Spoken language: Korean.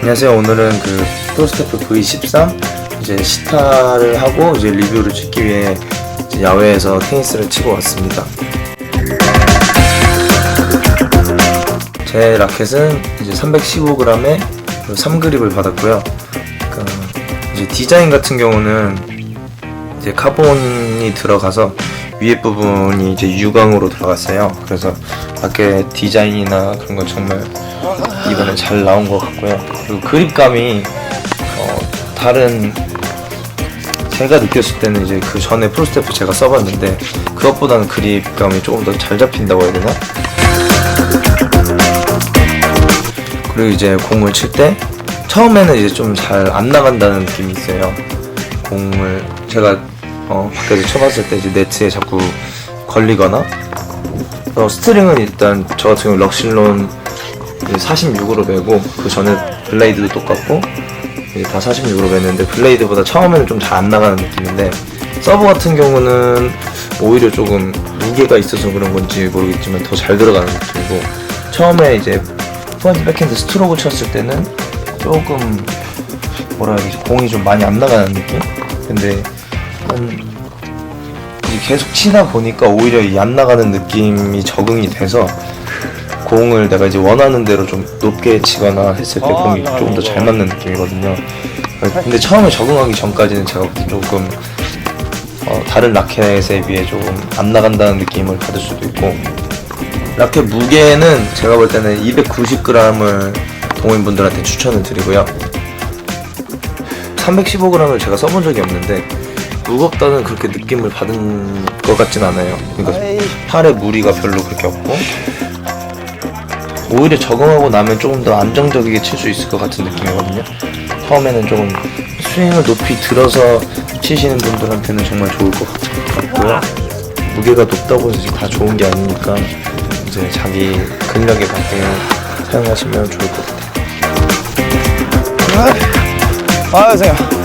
안녕하세요. 오늘은 그 프로스테프 V13 이제 시타를 하고 이제 리뷰를 찍기 위해 야외에서 테니스를 치고 왔습니다. 제 라켓은 이제 315g에 3그립을 받았고요. 그러니까 이제 디자인 같은 경우는 이제 카본이 들어가서 위에 부분이 이제 유광으로 들어갔어요. 그래서 라켓 디자인이나 그런 거 정말 이번에 잘 나온 것 같고요. 그리고 그립감이 어, 다른 제가 느꼈을 때는 이제 그 전에 프로스테프 제가 써봤는데 그것보다는 그립감이 조금 더 잘 잡힌다고 해야 되나? 그리고 이제 공을 칠 때 처음에는 이제 좀 잘 안 나간다는 느낌이 있어요. 공을 제가 어, 밖에서 쳐봤을 때 이제 네트에 자꾸 걸리거나 어, 스트링은 일단 저 같은 경우 럭실론 46으로 매고 그 전에 블레이드도 똑같고 다 46으로 매는데 블레이드보다 처음에는 좀 잘 안 나가는 느낌인데 서브 같은 경우는 오히려 조금 무게가 있어서 그런 건지 모르겠지만 더 잘 들어가는 느낌이고 처음에 이제 프론트 백핸드 스트로크 쳤을 때는 조금 뭐라 해야 되지 공이 좀 많이 안 나가는 느낌? 근데 계속 치다 보니까 오히려 이 안 나가는 느낌이 적응이 돼서 공을 내가 이제 원하는 대로 좀 높게 치거나 했을 때 공이 조금 더 잘 맞는 느낌이거든요. 근데 처음에 적응하기 전까지는 제가 조금 어, 다른 라켓에 비해 조금 안 나간다는 느낌을 받을 수도 있고 라켓 무게는 제가 볼 때는 290g을 동호인분들한테 추천을 드리고요. 315g을 제가 써본 적이 없는데 무겁다는 그렇게 느낌을 받은 것 같진 않아요. 그러니까 팔에 무리가 별로 그렇게 없고 오히려 적응하고 나면 조금 더 안정적이게 칠 수 있을 것 같은 느낌이거든요. 처음에는 조금 스윙을 높이 들어서 치시는 분들한테는 정말 좋을 것 같고요. 무게가 높다고 해서 다 좋은 게 아니니까 이제 자기 근력에 맞게 사용하시면 좋을 것 같아요. 아, 선생님.